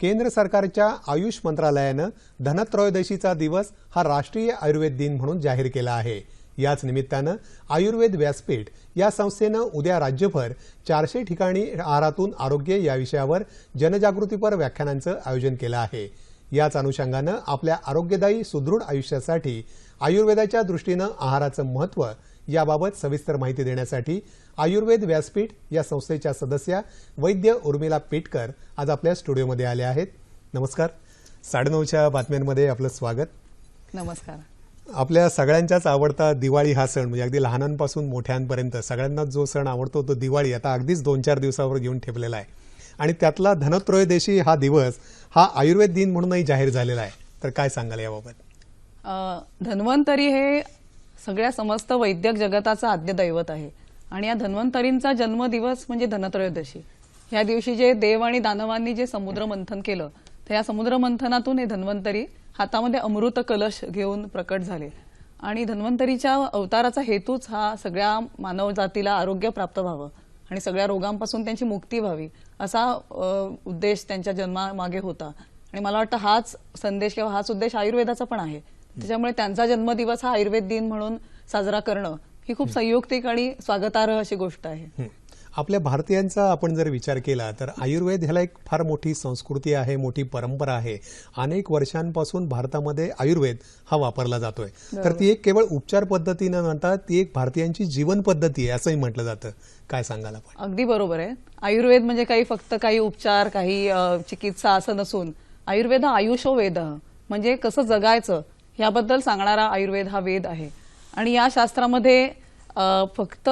केंद्र सरकारच्या आयुष मंत्रालयानं धनत्रयोदशीचा दिवस हा राष्ट्रीय आयुर्वेद दिन म्हणून जाहीर केला आहे. याच निमित्तानं आयुर्वेद व्यासपीठ या संस्थेनं उद्या राज्यभर चारशे ठिकाणी आहारातून आरोग्य या विषयावर जनजागृतीपर व्याख्यानांचं आयोजन केलं आहे. याच अनुषंगानं आपल्या आरोग्यदायी सुदृढ आयुष्यासाठी आयुर्वेदाच्या दृष्टीनं आहाराचं महत्त्व याबाबत सविस्तर माहिती देण्यासाठी आयुर्वेद व्यासपीठ या संस्थेच्या सदस्या वैद्य उर्मिला पेटकर आज आपल्या स्टुडिओमध्ये आल्या आहेत. नमस्कार. साडेनऊच्या बातम्यांमध्ये आपलं स्वागत. नमस्कार. आपल्या सगळ्यांच्याच आवडता दिवाळी हा सण म्हणजे अगदी लहानांपासून मोठ्यांपर्यंत सगळ्यांनाच जो सण आवडतो तो दिवाळी आता अगदीच दोन चार दिवसावर घेऊन ठेवलेला आहे. आणि त्यातला धनत्रयोदशी हा दिवस हा आयुर्वेद दिन म्हणूनही जाहीर झालेला आहे. तर काय सांगाल याबाबत? धन्वंतरी हे सगळ्या समस्त वैद्यक जगताचं आद्य दैवत आहे. आणि या धन्वंतरींचा जन्मदिवस म्हणजे धनत्रयोदशी. ह्या दिवशी जे देव आणि दानवांनी जे समुद्र मंथन केलं तर या समुद्र मंथनातून हे धन्वंतरी हातामध्ये अमृत कलश घेऊन प्रकट झाले. आणि धन्वंतरीच्या अवताराचा हेतूच हा सगळ्या मानवजातीला आरोग्य प्राप्त व्हावं आणि सगळ्या रोगांपासून त्यांची मुक्ती व्हावी असा उद्देश त्यांच्या जन्मामागे होता. आणि मला वाटतं हाच संदेश किंवा हाच उद्देश आयुर्वेदाचा पण आहे. त्याच्यामुळे त्यांचा जन्मदिवस हा आयुर्वेद दिन म्हणून साजरा करणं ही खूप संयुक्तिक आणि स्वागतार्ह अशी गोष्ट आहे. आपल्या भारतीयांचा आपण जर विचार केला तर आयुर्वेद ह्याला एक फार मोठी संस्कृती आहे मोठी परंपरा आहे. अनेक वर्षांपासून भारतामध्ये आयुर्वेद हा वापरला जातोय. तर ती एक केवळ उपचार पद्धती न म्हणता ती एक भारतीयांची जीवन पद्धती आहे असंही म्हटलं जातं. काय सांगाल आपण? अगदी बरोबर आहे. आयुर्वेद म्हणजे काही फक्त काही उपचार काही चिकित्सा असं नसून आयुर्वेद हा आयुषो वेद म्हणजे कसं जगायचं याबद्दल सांगणारा आयुर्वेद हा वेद आहे. आणि या शास्त्रामध्ये फक्त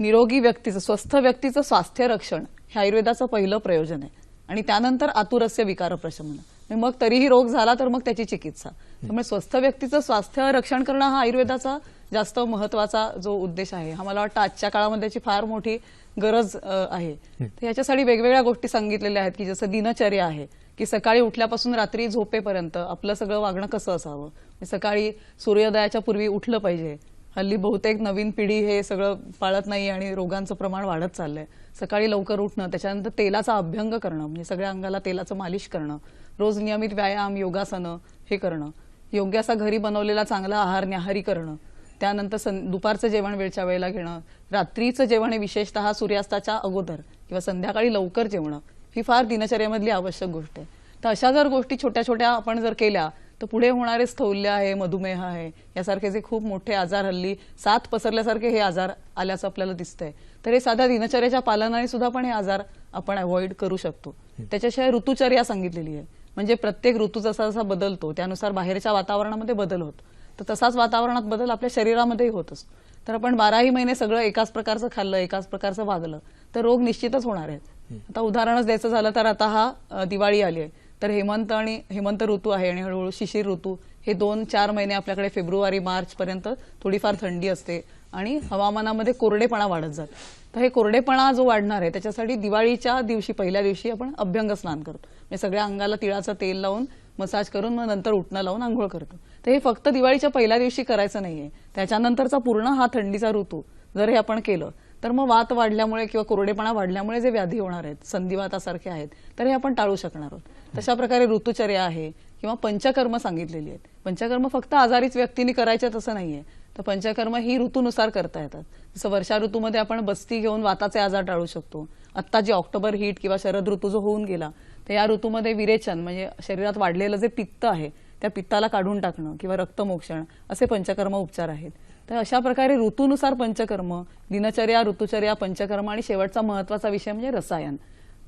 निरोगी व्यक्तीचं स्वस्थ व्यक्तीचं स्वास्थ्य रक्षण हे आयुर्वेदाचं पहिलं प्रयोजन आहे. आणि त्यानंतर आतुरस्य विकार प्रशमन. मग तरीही रोग झाला तर मग त्याची चिकित्सा. त्यामुळे स्वस्थ व्यक्तीचं स्वास्थ्य रक्षण करणं हा आयुर्वेदाचा जास्त महत्त्वाचा जो उद्देश आहे. हा मला वाटतं आजच्या काळामध्ये त्याची फार मोठी गरज आहे. तर याच्यासाठी वेगवेगळ्या गोष्टी सांगितलेल्या आहेत की जसं दिनचर्या आहे की सकाळी उठल्यापासून रात्री झोपेपर्यंत आपलं सगळं वागणं कसं असावं? सकाळी सूर्योदयाच्या पूर्वी उठलं पाहिजे. हल्ली बहुतेक नवीन पिढी हे सगळं पाळत नाही आणि रोगांचं प्रमाण वाढत चाललंय. सकाळी लवकर उठणं त्याच्यानंतर तेलाचा अभ्यंग करणं म्हणजे सगळ्या अंगाला तेलाचं मालिश करणं रोज नियमित व्यायाम योगासनं हे करणं योग्य असा घरी बनवलेला चांगला आहार न्याहारी करणं त्यानंतर सं दुपारचं जेवण वेळच्या वेळेला घेणं रात्रीचं जेवण हे विशेषतः सूर्यास्ताच्या अगोदर किंवा संध्याकाळी लवकर जेवणं ही फार दिनचर्येमधली आवश्यक गोष्ट आहे. तर अशा जर गोष्टी छोट्या छोट्या आपण जर केल्या तर पुढे होणारे स्थौल्य आहे मधुमेह आहे यासारखे जे खूप मोठे आजार हल्ली साथ पसरल्यासारखे हे आजार आल्याचं आपल्याला दिसतंय. तर हे साध्या दिनचर्याच्या पालनाने सुद्धा पण हे आजार आपण अवॉइड करू शकतो. त्याच्याशिवाय ऋतुचर्या सांगितलेली आहे. म्हणजे प्रत्येक ऋतू जसा जसा बदलतो त्यानुसार बाहेरच्या वातावरणामध्ये बदल होतो. तर तसाच वातावरणात बदल आपल्या शरीरामध्येही होत असतो. तर आपण बाराही महिने सगळं एकाच प्रकारचं खाल्लं एकाच प्रकारचं वागलं तर रोग निश्चितच होणार आहेत. आता उदाहरणच द्यायचं झालं तर आता हा दिवाळी आली आहे. तर हेमंत आणि हेमंत ऋतू आहे आणि हळूहळू शिशिर ऋतू. हे दोन चार महिने आपल्याकडे फेब्रुवारी मार्च पर्यंत थोडीफार थंडी असते आणि हवामानामध्ये कोरडेपणा वाढत जात. तर हे कोरडेपणा जो वाढणार आहे त्याच्यासाठी दिवाळीच्या दिवशी पहिल्या दिवशी आपण अभ्यंग स्नान करतो. म्हणजे सगळ्या अंगाला तिळाचं तेल लावून मसाज करून मग नंतर उठणं लावून आंघोळ करतो. तर हे फक्त दिवाळीच्या पहिल्या दिवशी करायचं नाहीये. त्याच्यानंतरचा पूर्ण हा थंडीचा ऋतू जर हे आपण केलं तर मग वात वाढल्यामुळे किंवा कोरडेपणा वाढल्यामुळे जे व्याधी होणार आहेत संधिवातासारखे आहेत तर हे आपण टाळू शकणार आहोत. तशा प्रकारे ऋतुचर्या आहे किंवा पंचकर्म सांगितलेली आहेत. पंचकर्म फक्त आजारीच व्यक्तीने करायचे तसं नाहीये. तर पंचकर्म ही ऋतूनुसार करता येतात. जसं वर्षा ऋतूमध्ये आपण बस्ती घेऊन वाताचे आजार टाळू शकतो. आत्ता जे ऑक्टोबर हीट किंवा शरद ऋतू जो होऊन गेला तर या ऋतूमध्ये विरेचन म्हणजे शरीरात वाढलेलं जे पित्त आहे त्या पित्ताला काढून टाकणं किंवा रक्तमोक्षण असे पंचकर्म उपचार आहेत. तर अशा प्रकारे ऋतूनुसार पंचकर्म दिनचर्या ऋतुचर्या पंचकर्म आणि शेवटचा महत्त्वाचा विषय म्हणजे रसायन.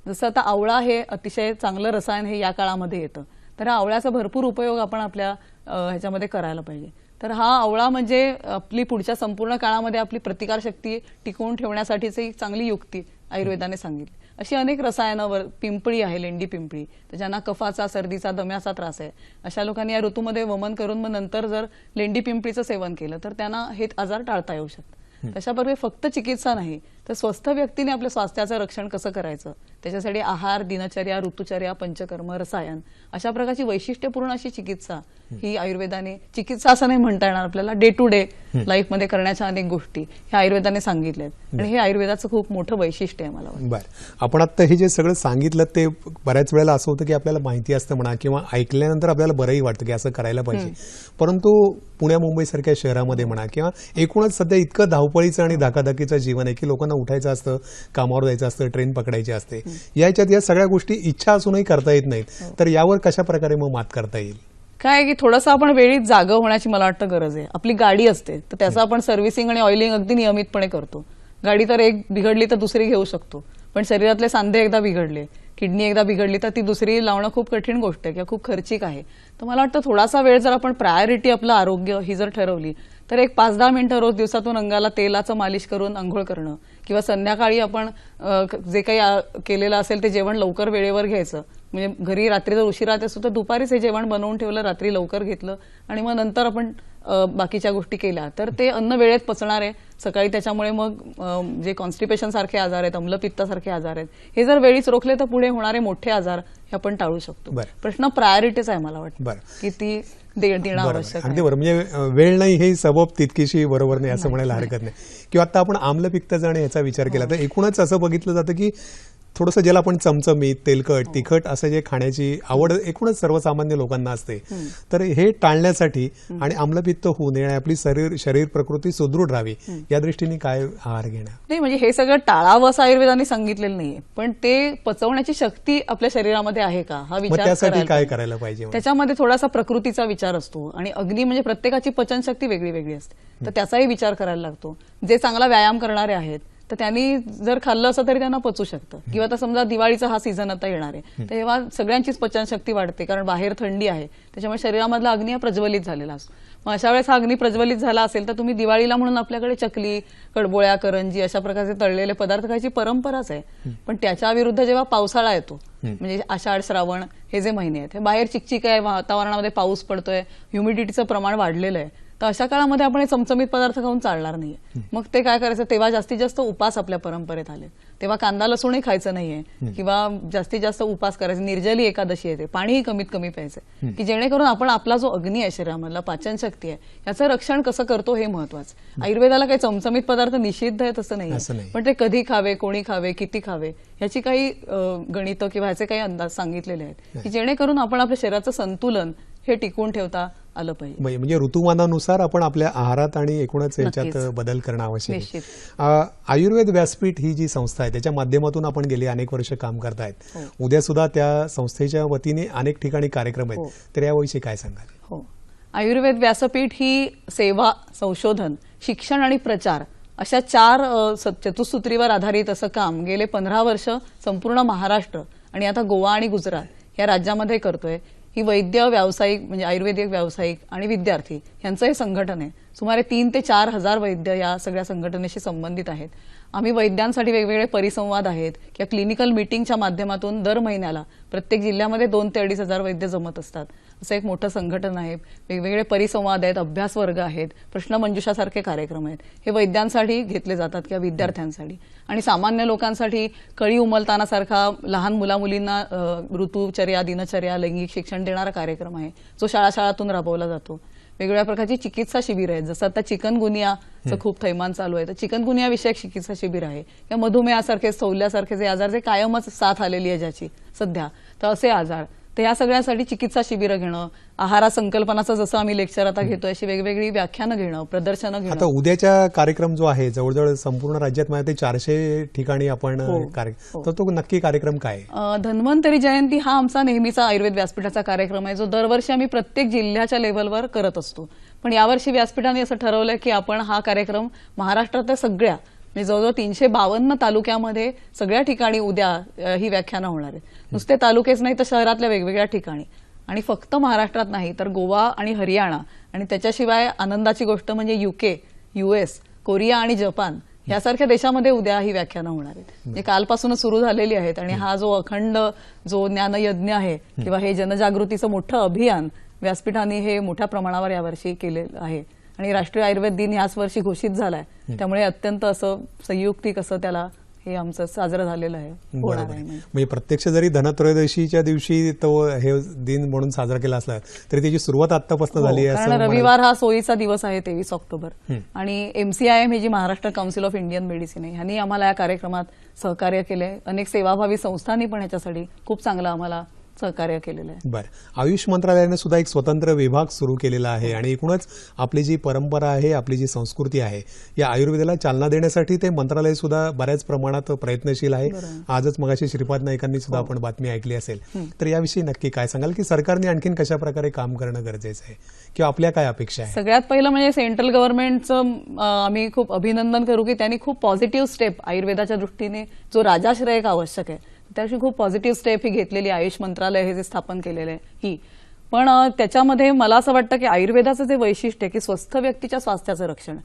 जसं आता आवळा हे अतिशय चांगलं रसायन हे या काळामध्ये येतं. तर हा आवळ्याचा भरपूर उपयोग आपण आपल्या ह्याच्यामध्ये करायला पाहिजे. तर हा आवळा म्हणजे आपली पुढच्या संपूर्ण काळामध्ये आपली प्रतिकारशक्ती टिकवून ठेवण्यासाठीची एक चांगली युक्ती आयुर्वेदाने सांगितली. अशी अनेक रसायनं पिंपळी आहे लेंडी पिंपळी. तर ज्यांना कफाचा सर्दीचा दम्याचा त्रास आहे अशा लोकांनी या ऋतूमध्ये वमन करून मग नंतर जर लेंडी पिंपळीचं सेवन केलं तर त्यांना हे आजार टाळता येऊ शकतात. तशा प्रकारे फक्त चिकित्सा नाही तर स्वस्थ व्यक्तीने आपल्या स्वास्थ्याचं रक्षण कसं करायचं? त्याच्यासाठी आहार दिनचर्या ऋतुचर्या पंचकर्म रसायन अशा प्रकारची वैशिष्ट्यपूर्ण अशी चिकित्सा ही आयुर्वेदाने चिकित्सा असं नाही म्हणता येणार आपल्याला डे टू डे लाईफमध्ये करण्याच्या अनेक गोष्टी ह्या आयुर्वेदाने सांगितल्या आहेत आणि हे आयुर्वेदाचं खूप मोठं वैशिष्ट्य आहे मला बर. आपण आता हे जे सगळं सांगितलं ते बऱ्याच वेळेला असं होतं की आपल्याला माहिती असतं म्हणा किंवा ऐकल्यानंतर आपल्याला बरंही वाटतं की असं करायला पाहिजे. परंतु पुण्या मुंबई सारख्या शहरामध्ये म्हणा किंवा एकूणच सध्या इतकं धावपळीचं आणि धकाधकीचं जीवन आहे की लोकांना उठायचं असतं कामावर जायचं असतं ट्रेन पकडायची असते. याच्यात या सगळ्या गोष्टी इच्छा असूनही करता येत नाहीत. तर यावर कशा प्रकारे मग मात करता येईल? काय की थोडंसं आपण वेळीच जागं होण्याची मला वाटतं गरज आहे. आपली गाडी असते तर त्याचं आपण सर्व्हिसिंग आणि ऑइलिंग अगदी नियमितपणे करतो. गाडी तर एक बिघडली तर दुसरी घेऊ शकतो. पण शरीरातले सांधे एकदा बिघडले किडनी एकदा बिघडली तर ती दुसरी लावणं खूप कठीण गोष्ट आहे किंवा खूप खर्चिक आहे. तर मला वाटतं थोडासा वेळ जर आपण प्रायोरिटी आपलं आरोग्य ही जर ठरवली तर एक पाच दहा मिनिटं रोज दिवसातून अंगाला तेलाचं मालिश करून आंघोळ करणं किंवा संध्याकाळी आपण जे काही केलेलं असेल ते जेवण लवकर वेळेवर घ्यायचं. म्हणजे घरी रात्री जर उशिरा असतो तर दुपारीच हे जेवण बनवून ठेवलं रात्री लवकर घेतलं आणि मग नंतर आपण बाकीच्या गोष्टी केल्या. तर ते अन्न वेळेत पचणार आहे. सकाळी त्याच्यामुळे मग जे कॉन्स्टिपेशन सारखे आजार आहेत अम्लपित्तासारखे आजार आहेत हे जर वेळीच रोखले तर पुढे होणारे मोठे आजार हे आपण टाळू शकतो. बरं. प्रश्न प्रायोरिटीच आहे मला वाटतं. बरं. की ती देणं आवश्यक आहे. अगदी बरोबर म्हणजे वेळ नाही हे सबब तितकीशी बरोबर नाही असं म्हणायला हरकत नाही. किंवा आता आपण आम्लपित्त आणि याचा विचार केला तर एकूणच असं बघितलं जातं की थोडंसं ज्याला आपण चमचमीत तेलकट तिखट असं जे खाण्याची आवड एकूणच सर्वसामान्य लोकांना असते तर हे टाळण्यासाठी आणि आम्लपित्त होऊ नये आपली शरीर शरीर प्रकृती सुदृढ राहावी या दृष्टीने काय आहार घेणं नाही म्हणजे हे सगळं टाळावं असं आयुर्वेदाने सांगितलेलं नाहीये पण ते पचवण्याची शक्ती आपल्या शरीरामध्ये आहे का? हा विचार त्यासाठी काय. करायला पाहिजे? त्याच्यामध्ये थोडासा प्रकृतीचा विचार असतो आणि अग्नी म्हणजे प्रत्येकाची पचनशक्ती वेगळी वेगळी असते. तर त्याचाही विचार करायला लागतो. जे चांगला व्यायाम करणारे आहेत तर त्यांनी जर खाल्लं असं तरी त्यांना पचू शकतं. किंवा आता समजा दिवाळीचा हा सीझन आता येणार आहे. तेव्हा सगळ्यांचीच पचनशक्ती वाढते कारण बाहेर थंडी आहे. त्याच्यामुळे शरीरामधला अग्नी हा प्रज्वलित झालेला असतो. मग अशा वेळेस हा अग्नी प्रज्वलित झाला असेल तर तुम्ही दिवाळीला म्हणून आपल्याकडे चकली कडबोळ्या करंजी अशा प्रकारचे तळलेले पदार्थ खायची परंपराच आहे. पण त्याच्या विरुद्ध जेव्हा पावसाळा येतो म्हणजे आषाढ श्रावण हे जे महिने आहेत हे बाहेर चिकचिक आहे वातावरणामध्ये पाऊस पडतोय ह्युमिडिटीचं प्रमाण वाढलेलं आहे. तर अशा काळामध्ये आपण हे चमचमीत पदार्थ खाऊन चालणार नाहीये. मग ते काय करायचं? तेव्हा जास्तीत जास्त उपास आपल्या परंपरेत आले. तेव्हा कांदा लसूणही खायचं नाहीये. किंवा जास्तीत जास्त उपास करायचे. निर्जली एकादशी येते. पाणीही कमीत कमी प्यायचं की जेणेकरून आपण आपला जो अग्नी आहे शरीरामधला पाचन शक्ती आहे याचं रक्षण कसं करतो हे महत्वाचं. आयुर्वेदाला काही चमचमीत पदार्थ निषिद्ध आहेत असं नाही नाही. पण ते कधी खावे कोणी खावे किती खावे ह्याची काही गणितं किंवा ह्याचे काही अंदाज सांगितलेले आहेत. की जेणेकरून आपण आपल्या शरीराचं संतुलन हे टिकवून ठेवता आलं पाहिजे. म्हणजे ऋतुमानानुसार आपण आपल्या आहारात आणि एकूणच याच्यात. बदल करणं आवश्यक आहे. आयुर्वेद व्यासपीठ ही जी संस्था आहे त्याच्या माध्यमातून आपण गेली अनेक वर्ष काम करतायत. उद्या सुद्धा त्या संस्थेच्या वतीने अनेक ठिकाणी कार्यक्रम हो. आहेत तर याविषयी काय सांगाल? हो. आयुर्वेद व्यासपीठ ही सेवा संशोधन शिक्षण आणि प्रचार अशा चार चतुसूत्रीवर आधारित असं काम गेले पंधरा वर्ष संपूर्ण महाराष्ट्र आणि आता गोवा आणि गुजरात या राज्यामध्ये करतोय. ही वैद्य व्यावसायिक म्हणजे आयुर्वेदिक व्यावसायिक आणि विद्यार्थी यांचं हे संघटन आहे. सुमारे तीन ते चार हजार वैद्य या सगळ्या संघटनेशी संबंधित आहेत. आम्ही वैद्यांसाठी वेगवेगळे परिसंवाद आहेत किंवा क्लिनिकल मिटिंगच्या माध्यमातून दर महिन्याला प्रत्येक जिल्ह्यामध्ये दोन ते अडीच हजार वैद्य जमत असतात. असं एक मोठं संघटन आहे. वेगवेगळे परिसंवाद आहेत अभ्यास वर्ग आहेत प्रश्नमंजुषासारखे कार्यक्रम आहेत. हे वैद्यांसाठी घेतले जातात किंवा विद्यार्थ्यांसाठी. आणि सामान्य लोकांसाठी कळी उमलतानासारखा लहान मुला मुलींना अ, ऋतुचर्या दिनचर्या लैंगिक शिक्षण देणारा कार्यक्रम आहे जो शाळा शाळातून राबवला जातो. वेगवेगळ्या प्रकारची चिकित्सा शिबिर आहेत. जसं आता चिकनगुनियाचं खूप थैमान चालू आहे. तर चिकनगुनिया विषयक चिकित्सा शिबिर आहे. किंवा मधुमेहासारखे सौल्यासारखे जे आजार जे कायमच साथ आलेली आहे ज्याची सध्या तर असे आजार तर या सगळ्यासाठी चिकित्सा शिबिरं घेणं आहारा संकल्पनाचं जसं आम्ही लेक्चर आता घेतोय अशी वेगवेगळी व्याख्यानं घेणं प्रदर्शनं आता घेणं. उद्याच्या कार्यक्रम जो आहे जवळजवळ संपूर्ण राज्यात मला ते चारशे ठिकाणी आपण हो. कार्य तर तो नक्की कार्यक्रम काय धन्वंतरी जयंती हा आमचा नेहमीचा आयुर्वेद व्यासपीठाचा कार्यक्रम आहे जो दरवर्षी आम्ही प्रत्येक जिल्ह्याच्या लेवलवर करत असतो. पण यावर्षी व्यासपीठाने असं ठरवलंय की आपण हा कार्यक्रम महाराष्ट्रातल्या सगळ्या म्हणजे जवळजवळ तीनशे बावन्न तालुक्यामध्ये सगळ्या ठिकाणी उद्या ही व्याख्यानं होणार आहेत. नुसते तालुकेच नाही तर शहरातल्या वेगवेगळ्या ठिकाणी. आणि फक्त महाराष्ट्रात नाही तर गोवा आणि हरियाणा. आणि त्याच्याशिवाय आनंदाची गोष्ट म्हणजे युके युएस कोरिया आणि जपान यासारख्या देशामध्ये उद्या ही व्याख्यानं होणार आहेत. म्हणजे कालपासूनच सुरू झालेली आहेत आणि हा जो अखंड जो ज्ञानयज्ञ आहे किंवा हे जनजागृतीचं मोठं अभियान व्यासपीठाने हे मोठ्या प्रमाणावर यावर्षी केलेलं आहे. आणि राष्ट्रीय आयुर्वेद दिन ह्याच वर्षी घोषित झालाय त्यामुळे अत्यंत असं संयुक्तिक असं त्याला हे आमचं साजरं झालेलं आहे बरोबर आहे आहे. म्हणजे. प्रत्यक्ष जरी धनत्रयोदशीच्या दिवशी तो हे दिन म्हणून साजरा केला असला तरी त्याची सुरुवात आतापासून झाली हो, आहे कारण असं म्हणायला- रविवार हा सोयीचा दिवस आहे तेवीस ऑक्टोबर. आणि एमसीआयएम ही जी Maharashtra council of Indian medicine आहे ह्यांनी आम्हाला या कार्यक्रमात सहकार्य केले अनेक सेवाभावी संस्थांनी पण याच्यासाठी खूप चांगलं आम्हाला सहकार्य केलेलं आहे. बरं. आयुष मंत्रालयाने सुद्धा एक स्वतंत्र विभाग सुरू केलेला आहे आणि एकूणच आपली जी परंपरा आहे आपली जी संस्कृती आहे या आयुर्वेदाला चालना देण्यासाठी ते मंत्रालय सुद्धा बऱ्याच प्रमाणात प्रयत्नशील आहे. आजच मगाशी श्रीपाद नाईकांनी सुद्धा आपण बातमी ऐकली असेल. तर याविषयी नक्की काय सांगाल की सरकारने आणखीन कशा प्रकारे काम करणं गरजेचं आहे? किंवा आपल्या काय अपेक्षा आहे? सगळ्यात पहिलं म्हणजे सेंट्रल गव्हर्नमेंटचं आम्ही खूप अभिनंदन करू की त्यांनी खूप पॉझिटिव्ह स्टेप आयुर्वेदाच्या दृष्टीने जो राजाश्रय एक आवश्यक आहे. त्याशी खूप पॉझिटिव्ह स्टेप ही घेतलेली आयुष मंत्रालय हे जे स्थापन केलेलं आहे ही. पण त्याच्यामध्ये मला असं वाटतं की आयुर्वेदाचं जे वैशिष्ट्य की स्वस्थ व्यक्तीच्या स्वास्थ्याचं रक्षण.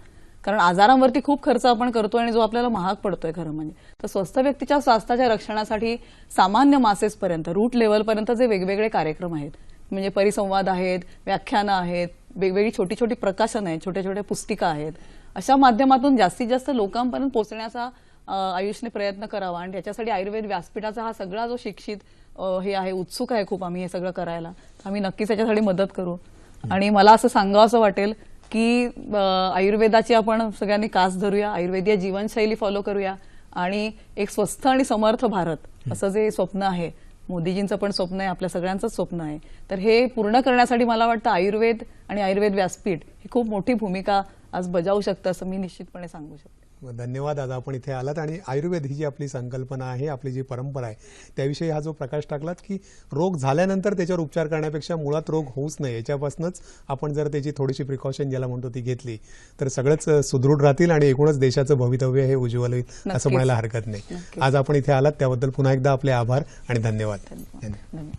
कारण आजारांवरती खूप खर्च आपण करतोय आणि जो आपल्याला महाग पडतोय खरं म्हणजे. तर स्वस्थ व्यक्तीच्या स्वास्थ्याच्या रक्षणासाठी सामान्य मासेसपर्यंत रूट लेवलपर्यंत जे वेगवेगळे कार्यक्रम आहेत म्हणजे परिसंवाद आहेत व्याख्यानं आहेत वेगवेगळी छोटी छोटी प्रकाशनं आहेत छोट्या छोट्या पुस्तिका आहेत अशा माध्यमातून जास्तीत जास्त लोकांपर्यंत पोहोचण्याचा आयुषने प्रयत्न करावा. आणि त्याच्यासाठी आयुर्वेद व्यासपीठाचा हा सगळा जो शिक्षित हे आहे उत्सुक आहे खूप आम्ही हे सगळं करायला. आम्ही नक्कीच याच्यासाठी मदत करू. आणि मला असं सांगावं असं वाटेल की आयुर्वेदाची आपण सगळ्यांनी कास धरूया आयुर्वेदीय जीवनशैली फॉलो करूया. आणि एक स्वस्थ आणि समर्थ भारत असं जे स्वप्न आहे मोदीजींचं पण स्वप्न आहे आपल्या सगळ्यांचंच स्वप्न आहे. तर हे पूर्ण करण्यासाठी मला वाटतं आयुर्वेद आणि आयुर्वेद व्यासपीठ ही खूप मोठी भूमिका आज बजावू शकतं असं मी निश्चितपणे सांगू शकते. धन्यवाद आज आपण इथे आलात आणि आयुर्वेद ही जी आपली संकल्पना आहे आपली जी परंपरा आहे त्याविषयी हा जो प्रकाश टाकलात की रोग झाल्यानंतर त्याच्यावर उपचार करण्यापेक्षा मुळात रोग होऊच नये. याच्यापासूनच आपण जर त्याची थोडीशी प्रिकॉशन ज्याला म्हणतो ती घेतली तर सगळंच सुदृढ राहतील आणि एकूणच देशाचं भवितव्य हे उज्ज्वल होईल असं. म्हणायला हरकत नाही. आज आपण इथे आलात त्याबद्दल पुन्हा एकदा आपले आभार आणि धन्यवाद. धन्यवाद.